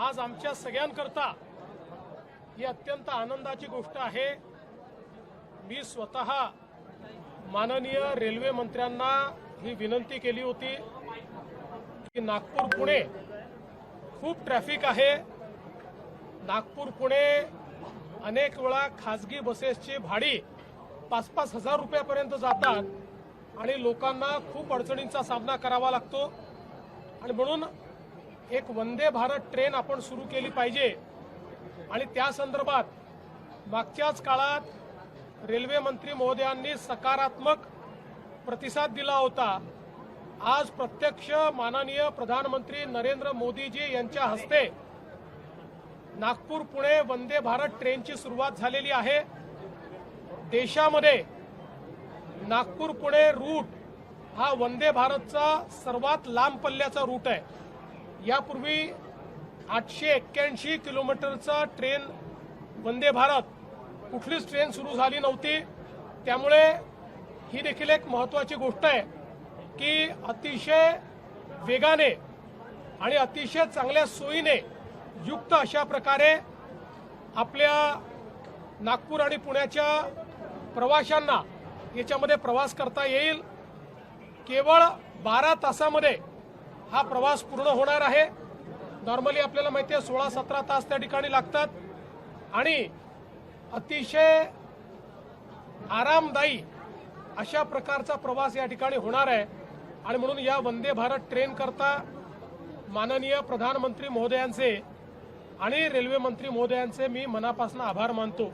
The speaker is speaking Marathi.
आज आमच्या सगळ्यांकरता ही अत्यंत आनंदाची गोष्ट आहे. मी स्वतः माननीय रेल्वे मंत्र्यांना ही विनंती केली होती की नागपूर पुणे खूप ट्रॅफिक आहे. नागपूर पुणे अनेक वेळा खाजगी बसेसची भाडी पाच पाच हजार रुपयापर्यंत जातात आणि लोकांना खूप अडचणींचा सामना करावा लागतो. आणि म्हणून एक वंदे भारत ट्रेन आपण सुरू केली पाहिजे. आणि त्या संदर्भात मागच्याच काळात रेल्वे मंत्री महोदयांनी सकारात्मक प्रतिसाद दिला होता. आज प्रत्यक्ष माननीय प्रधानमंत्री नरेंद्र मोदीजी यांच्या हस्ते नागपूर पुणे वंदे भारत ट्रेनची सुरुवात झालेली आहे. देशामध्ये नागपूर पुणे रूट हा वंदे भारतचा सर्वात लांब पल्ल्याचा रूट आहे. यापूर्वी आठशे एक्क्याऐंशी किलोमीटरचा ट्रेन वंदे भारत कुठलीच ट्रेन सुरू झाली नव्हती. त्यामुळे ही देखील एक महत्वाची गोष्ट आहे की अतिशय वेगाने आणि अतिशय चांगल्या सोयीने युक्त अशा प्रकारे आपल्या नागपूर आणि पुण्याच्या प्रवाशांना याच्यामध्ये प्रवास करता येईल. केवळ बारा तासामध्ये हा प्रवास पूर्ण होणार आहे. नॉर्मली आपल्याला माहिती आहे सोळा सतरा तास त्या ठिकाणी लागतात. आणि अतिशय आरामदायी अशा प्रकारचा प्रवास या ठिकाणी होणार आहे. आणि म्हणून या वंदे भारत ट्रेन करता माननीय प्रधानमंत्री महोदयांचे आणि रेल्वे मंत्री महोदयांचे मी मनापासून आभार मानतो.